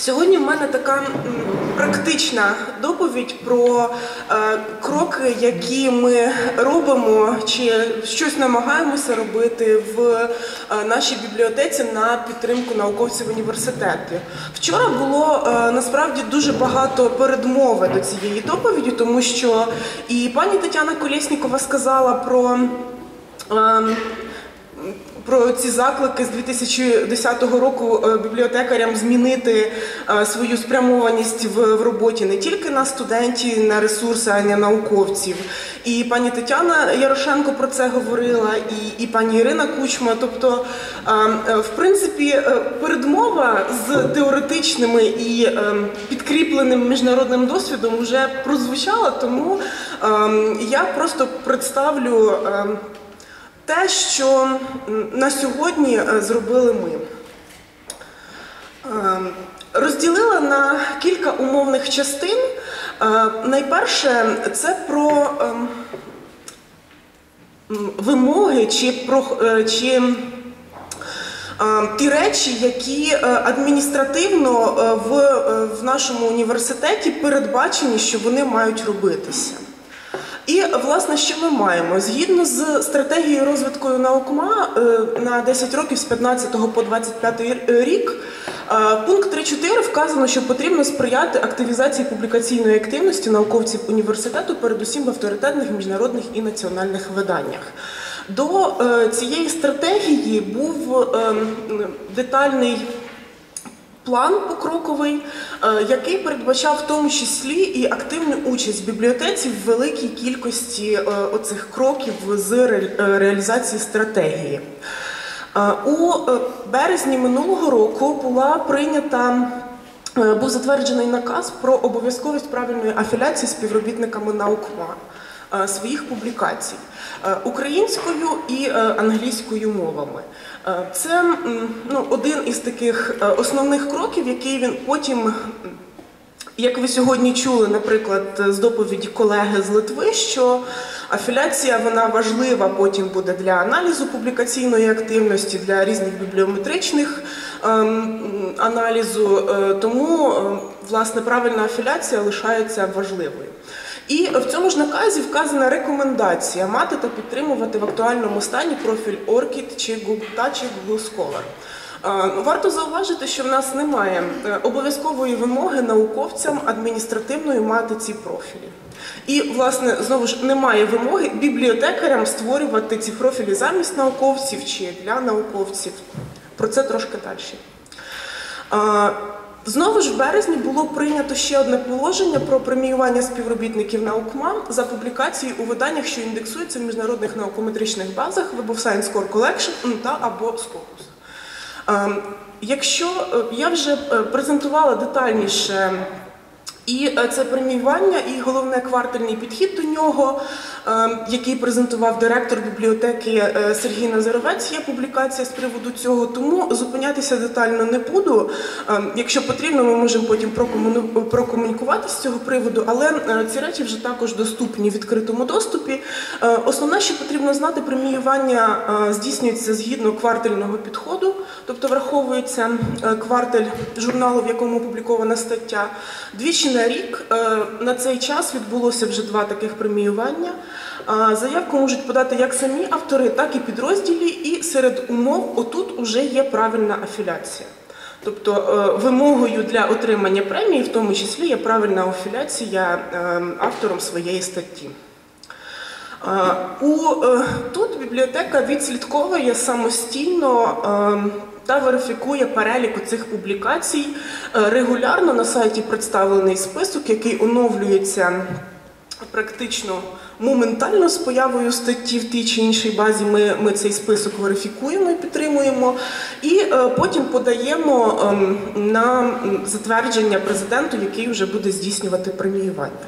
Сьогодні в мене така практична доповідь про е, кроки, які ми робимо, чи щось намагаємося робити в е, нашій бібліотеці на підтримку науковців університету. Вчора було е, насправді дуже багато передмови до цієї доповіді, тому що і пані Тетяна Колєснікова сказала про. Ем, про ці заклики з 2010 року е, бібліотекарям змінити е, свою спрямованість в, роботі не тільки на студентів, на ресурси, а й на науковців. І пані Тетяна Ярошенко про це говорила, і, і пані Ірина Кучма. Тобто, е, в принципі, передмова з теоретичними і підкріпленим міжнародним досвідом вже прозвучала, тому я просто представлю те, що на сьогодні е, зробили ми. Ем, розділила на кілька умовних частин. Е, найперше, це про ем, вимоги чи про е, чи ті речі, які адміністративно в, в нашому університеті передбачені, що вони мають робитися. І власне, що ми маємо згідно з стратегією розвитку наукма е, на 10 років з 15 по 25 рік. Е, пункт 3.4 вказано, що потрібно сприяти активізації публікаційної активності науковців університету, передусім в авторитетних міжнародних і національних виданнях. До е, цієї стратегії був ем, детальний план покроковий, е, який передбачав в тому числі і активну участь бібліотеці в великій кількості е, оцих кроків з е, реалізації стратегії. У березні минулого року була прийнята. Був затверджений наказ про обов'язковість правильної афіляції співробітниками наукма своїх публікацій українською і англійською мовами. Е, це ну, один із таких е, основних кроків, який він потім, як ви сьогодні чули, наприклад, з доповіді колеги з Литви, що афіляція вона важлива потім буде для аналізу публікаційної активності, для різних бібліометричних ем, аналізу, е, тому власне правильна афіляція лишається важливою. І в цьому ж наказі вказана рекомендація мати та підтримувати в актуальному стані профіль ORCID чи Google та чи Google Scholar. Ну, варто зауважити, що в нас немає е, обов'язкової вимоги науковцям адміністративної мати ці профілі. І, власне, знову ж немає вимоги бібліотекарям створювати ці профілі замість науковців чи для науковців. Про це трошки далі. Знову ж в березні було прийнято ще одне положення про преміювання співробітників наукма за публікації у виданнях, що індексуються в міжнародних наукометричних базах Web of Science Core Collection та або Scopus. Ем, якщо е, я вже е, презентувала детальніше і е, це преміювання, і головне квартальний підхід до нього, е, який презентував директор бібліотеки е, Сергій Назаровець. Є публікація з приводу цього, тому зупинятися детально не буду. Якщо потрібно, ми можемо потім прокомунікувати з цього приводу, але ці речі вже також доступні в відкритому доступі. Основне, що потрібно знати, преміювання здійснюється згідно квартального підходу, тобто враховується кварталь журналу, в якому опублікована стаття. Двічі на рік е, на цей час відбулося вже два таких преміювання. Заявку можуть подати як самі автори, так і підрозділі, і серед умов отут вже є правильна афіляція. Тобто е, вимогою для отримання премії, в тому числі, є правильна афіляція е, автором своєї статті. У, Тут бібліотека відслідковує самостійно та верифікує перелік цих публікацій. Е, регулярно на сайті представлений список, який оновлюється практично моментально з появою статті в тій чи іншій базі. Ми ми цей список верифікуємо і підтримуємо, і е, потім подаємо е, на затвердження президенту, який вже буде здійснювати преміювання.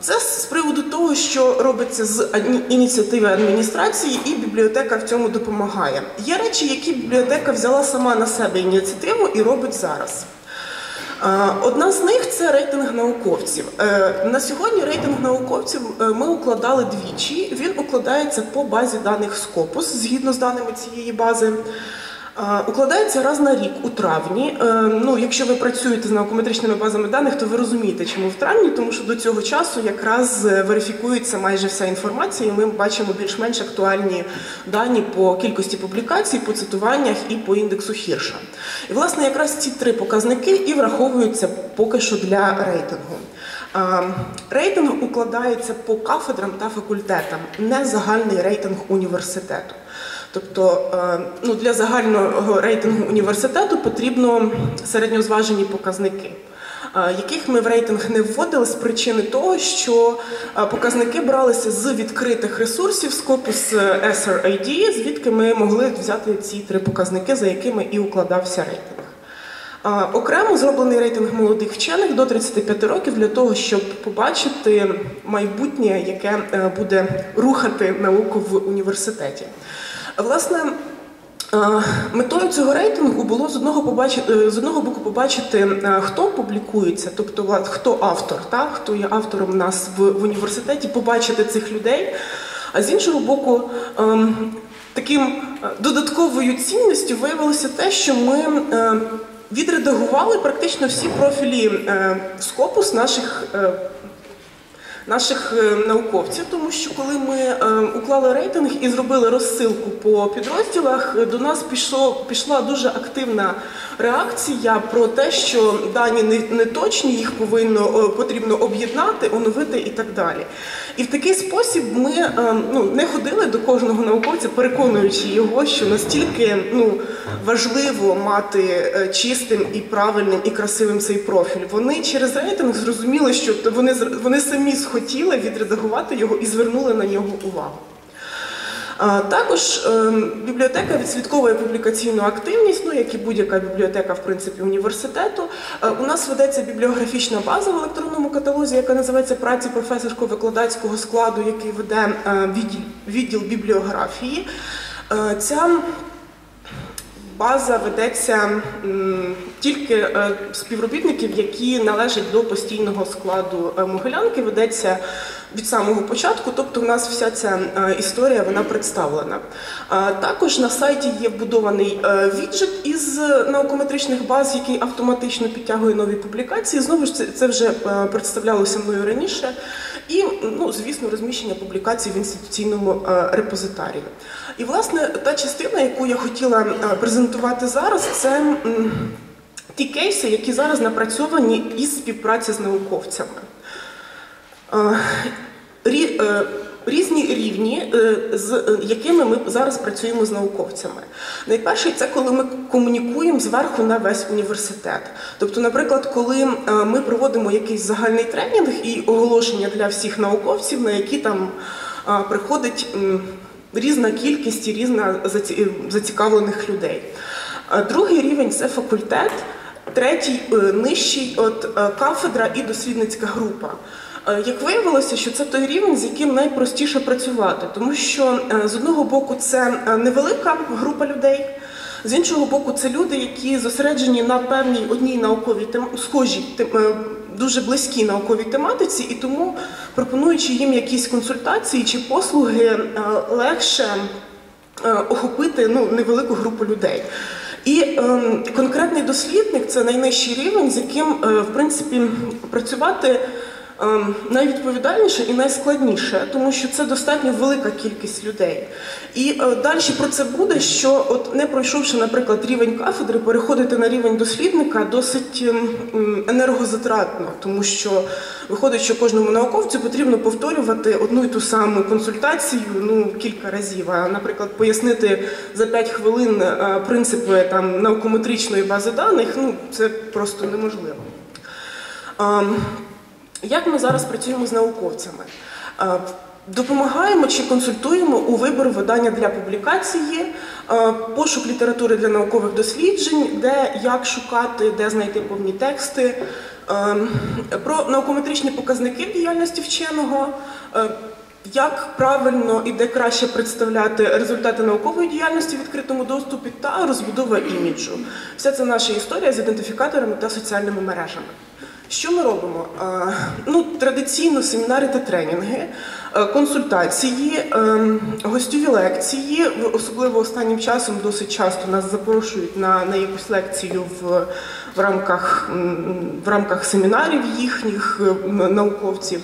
Це з приводу того, що робиться з ініціативи адміністрації, і бібліотека в цьому допомагає. Є речі, які бібліотека взяла сама на себе ініціативу і робить зараз. Одна з них це рейтинг науковців. Е, на сьогодні рейтинг науковців е, ми укладали двічі. Він укладається по базі даних Scopus, згідно з даними цієї бази. Укладається раз на рік у травні. Е, Ну, якщо ви працюєте з наукометричними базами даних, то ви розумієте, чому в травні, тому що до цього часу якраз е, верифікується майже вся інформація, і ми бачимо більш-менш актуальні дані по кількості публікацій, по цитуваннях і по індексу Хірша. І власне якраз ці три показники і враховуються поки що для рейтингу. Рейтинг укладається по кафедрам та факультетам, не загальний рейтинг університету. Тобто е, ну, для загального рейтингу університету потрібно середньозважені показники, е, яких ми в рейтинг не вводили з причини того, що е, показники бралися з відкритих ресурсів Scopus SRID, звідки ми могли взяти ці три показники, за якими і укладався рейтинг. Окремо зроблений рейтинг молодих вчених до 35 років для того, щоб побачити майбутнє, яке буде рухати науку в університеті. Власне, е, метою цього рейтингу було з одного побачити з одного боку побачити, е, хто публікується, тобто хто автор, та хто є автором у нас в, в університеті, побачити цих людей. А з іншого боку, ем, таким е, додатковою цінністю виявилося те, що ми е, відредагували практично всі профілі е, Scopus наших. е, Наших е, науковців, тому що коли ми е, уклали рейтинг і зробили розсилку по підрозділах, е, до нас пішло, пішла дуже активна реакція про те, що дані не, не точні, їх повинно е, потрібно об'єднати, оновити і так далі. І в такий спосіб ми е, ну, не ходили до кожного науковця, переконуючи його, що настільки ну, важливо мати е, чистим і правильним і красивим цей профіль. Вони через рейтинг зрозуміли, що вони, вони самі схотіли відредагувати його і звернули на нього увагу. Також ем, бібліотека відслідковує публікаційну активність, ну як і будь-яка бібліотека, в принципі, університету. Е, У нас ведеться бібліографічна база в електронному каталозі, яка називається праці професорсько-викладацького складу, який веде е, відділ, бібліографії. Е, Ця База ведеться тільки співробітників, які належать до постійного складу Могилянки, ведеться від самого початку, тобто в нас вся ця е, історія вона представлена. Також на сайті є вбудований е, віджит із наукометричних баз, який автоматично підтягує нові публікації. Знову ж це, вже е, представлялося мною раніше. І, ну, звісно, розміщення публікацій в інституційному репозитарії. І, власне, та частина, яку я хотіла презентувати зараз, це ті кейси, які зараз напрацьовані із співпраці з науковцями. Е, е, Різні рівні, е, з якими ми зараз працюємо з науковцями. Найперший це коли ми комунікуємо зверху на весь університет. Тобто, наприклад, коли ми проводимо якийсь загальний тренінг і оголошення для всіх науковців, на які там приходить різна кількість і різна зацікавлених людей. Другий рівень це факультет, третій нижчий от кафедра і дослідницька група. Е, Як виявилося, що це той рівень, з яким найпростіше працювати, тому що е, з одного боку це е, невелика група людей, з іншого боку, це люди, які зосереджені на певній одній науковій тем... схожій е, дуже близькій науковій тематиці, і тому пропонуючи їм якісь консультації чи послуги, е, легше е, охопити ну, невелику групу людей. І ем, конкретний дослідник це найнижчий рівень, з яким е, в принципі працювати найвідповідальніше і найскладніше, тому що це достатньо велика кількість людей. І е, далі про це буде, що от не пройшовши, наприклад, рівень кафедри, переходити на рівень дослідника досить ем, ем, енергозатратно, тому що виходить, що кожному науковцю потрібно повторювати одну і ту саму консультацію ну кілька разів. А, наприклад, пояснити за 5 хвилин е, принципи там наукометричної бази даних, ну це просто неможливо. Ем, Як ми зараз працюємо з науковцями? Е, Допомагаємо чи консультуємо у виборі видання для публікації, е, пошук літератури для наукових досліджень, де як шукати, де знайти повні тексти, е, про наукометричні показники діяльності вченого, е, як правильно і де краще представляти результати наукової діяльності в відкритому доступі та розбудова іміджу. Вся це наша історія з ідентифікаторами та соціальними мережами. Що ми робимо? Е, Ну, традиційно семінари та тренінги. е, консультації, ем, гостьові лекції. Особливо останнім часом досить часто нас запрошують на, на якусь лекцію в, в, рамках, в рамках семінарів їхніх е, науковців,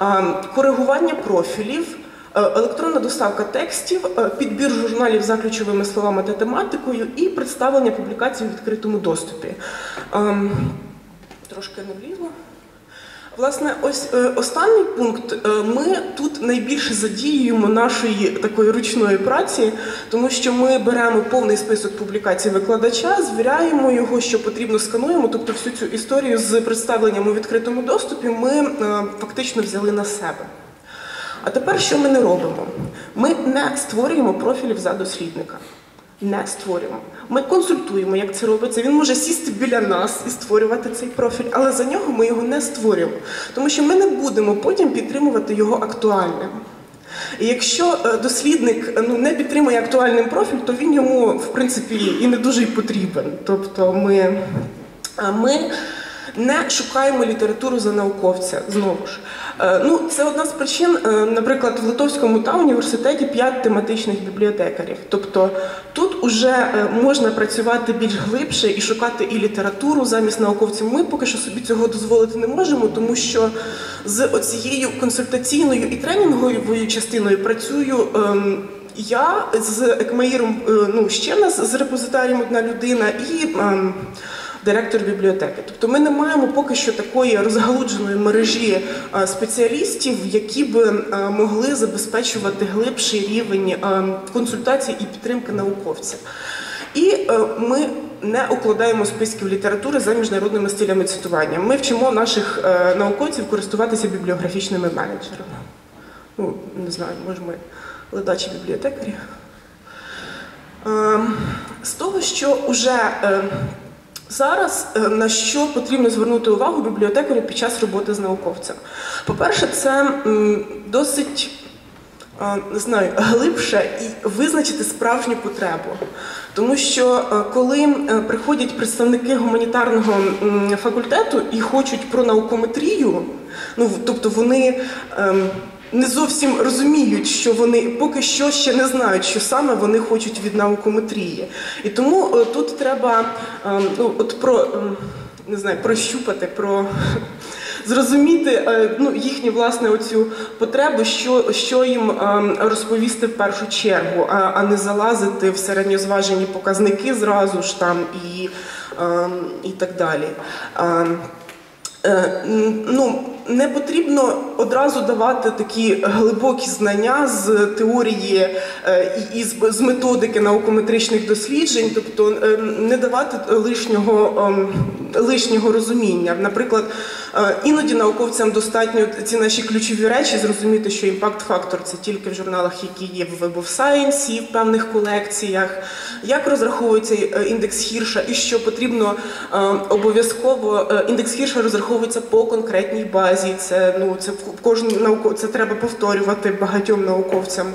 Ем, коригування профілів. Електронна доставка текстів, підбір журналів за ключовими словами та тематикою і представлення публікацій у відкритому доступі. Трошки не влізло. Власне, ось е, останній пункт. Е, Ми тут найбільше задіюємо нашої такої ручної праці, тому що ми беремо повний список публікацій викладача, звіряємо його, що потрібно скануємо. Тобто, всю цю історію з представленням у відкритому доступі ми е, фактично взяли на себе. А тепер що ми не робимо? Ми не створюємо профілів за дослідника. Не створюємо. Ми консультуємо, як це робиться. Він може сісти біля нас і створювати цей профіль, але за нього ми його не створюємо, тому що ми не будемо потім підтримувати його актуальним. І якщо е, дослідник е, ну, не підтримує актуальним профіль, то він йому, в принципі, і не дуже й потрібен. Тобто ми, е, ми не шукаємо літературу за науковця знову ж. Е, Ну, це одна з причин, е, наприклад, в Литовському та університеті 5 тематичних бібліотекарів. Тобто тут уже можна працювати більш глибше і шукати і літературу замість науковців. Ми поки що собі цього дозволити не можемо, тому що з оцією консультаційною і тренінговою частиною працюю. ем, Я з Екмаїром, е, ну ще нас з репозитарієм одна людина і ем, директор бібліотеки. Тобто ми не маємо поки що такої розгалудженої мережі е, спеціалістів, які би е, могли забезпечувати глибший рівень е, консультацій і підтримки науковця. І ми не укладаємо списків літератури за міжнародними стилями цитування. Ми вчимо наших науковців користуватися бібліографічними менеджерами. Ну, не знаю, може ми ледачі бібліотекарі. Е, З того, що вже е, зараз е, на що потрібно звернути увагу бібліотекарю під час роботи з науковцем. По-перше, це досить е, не знаю, глибше і визначити справжню потребу. Тому що е, коли приходять представники гуманітарного факультету і хочуть про наукометрію, ну тобто вони ем, не зовсім розуміють, що вони поки що ще не знають, що саме вони хочуть від наукометрії. І тому е, тут треба ем, ну, от про ем, не знаю, прощупати, про зрозуміти е, ну, їхню власне оцю потребу, що, що їм розповісти в першу чергу, а, а не залазити в середньозважені показники зразу ж там і, і так далі. Е, Ну, не потрібно одразу давати такі глибокі знання з теорії е, і з, методики наукометричних досліджень, тобто е, не давати лишнього, ем, лишнього розуміння. Наприклад, іноді науковцям достатньо ці наші ключові речі зрозуміти, що імпакт-фактор це тільки в журналах, які є в Web of Science, в певних колекціях, як розраховується е, індекс Хірша, і що потрібно е, обов'язково е, індекс Хірша розраховується по конкретній базі. Це ну це в кожній науко, це треба повторювати багатьом науковцям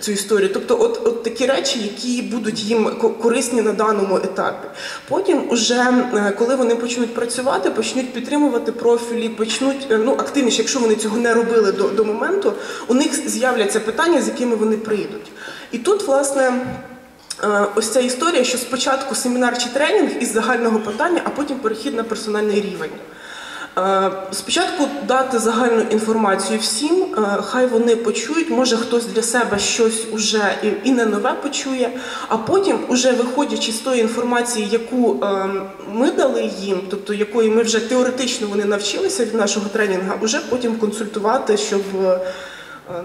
цю історію. Тобто, от, от такі речі, які будуть їм корисні на даному етапі. Потім, уже е, коли вони почнуть працювати, почнуть підтримувати профілі, почнуть е, ну активніше, якщо вони цього не робили до, до моменту, у них з'являться питання, з якими вони прийдуть. І тут, власне. Е, Ось ця історія, що спочатку семінар чи тренінг із загального питання, а потім перехід на персональний рівень. Е, Спочатку дати загальну інформацію всім, е, хай вони почують, може хтось для себе щось уже і- не нове почує, а потім, уже виходячи з тої інформації, яку е, ми дали їм, тобто якої ми вже теоретично вони навчилися від нашого тренінгу, уже потім консультувати, щоб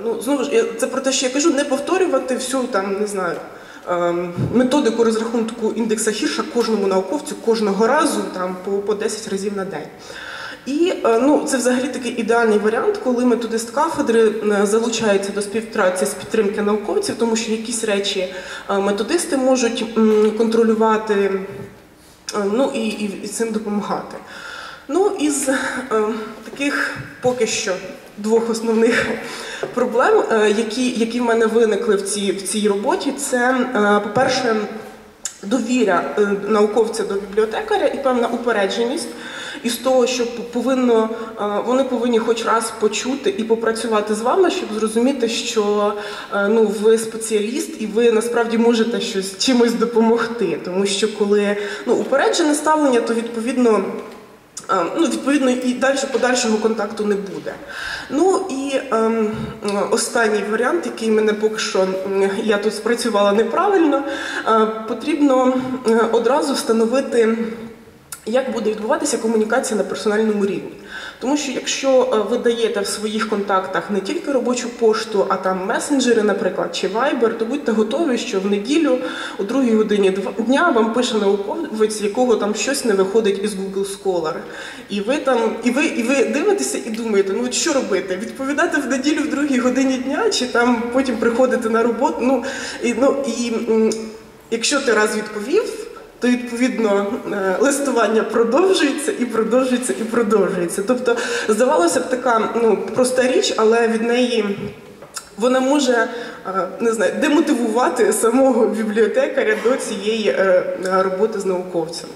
ну знову ж це про те, що я кажу, не повторювати всю там, не знаю. Методику розрахунку індекса Хірша кожному науковцю кожного разу там по 10 разів на день. І е, ну, це взагалі такий ідеальний варіант, коли методист кафедри е, залучається до співпраці з підтримки науковців, тому що якісь речі е, методисти можуть контролювати, ну і, і, цим допомагати. Ну, із таких поки що двох основних проблем, які, які в мене виникли в цій, в цій роботі, це, по-перше, довіря е, науковця до бібліотекаря і певна упередженість. Із того, що повинно е, вони повинні хоч раз почути і попрацювати з вами, щоб зрозуміти, що е, ну ви спеціаліст і ви насправді можете щось чимось допомогти. Тому що коли ну упереджене ставлення, то відповідно. Е, Ну, відповідно, і далі подальшого контакту не буде. Ну і ем, останній варіант, який мене поки що я тут спрацювала неправильно, е, потрібно одразу встановити. Як буде відбуватися комунікація на персональному рівні? Тому що якщо е, ви даєте в своїх контактах не тільки робочу пошту, а там месенджери, наприклад, чи Viber, то будьте готові, що в неділю о другій годині дня вам пише науковець, якого там щось не виходить із Google Scholar. І ви там, і ви, і ви дивитеся і думаєте, ну от що робити? Відповідати в неділю в другій годині дня, чи там потім приходити на роботу? Ну і ну і якщо ти раз відповів то відповідно е, листування продовжується і продовжується і продовжується. Тобто, здавалося б, така ну проста річ, але від неї. Вона може е, не знаю, демотивувати самого бібліотекаря до цієї е, роботи з науковцем.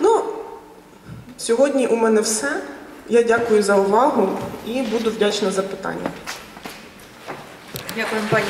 Ну, сьогодні у мене все. Я дякую за увагу і буду вдячна за питання. Дякуємо, пані.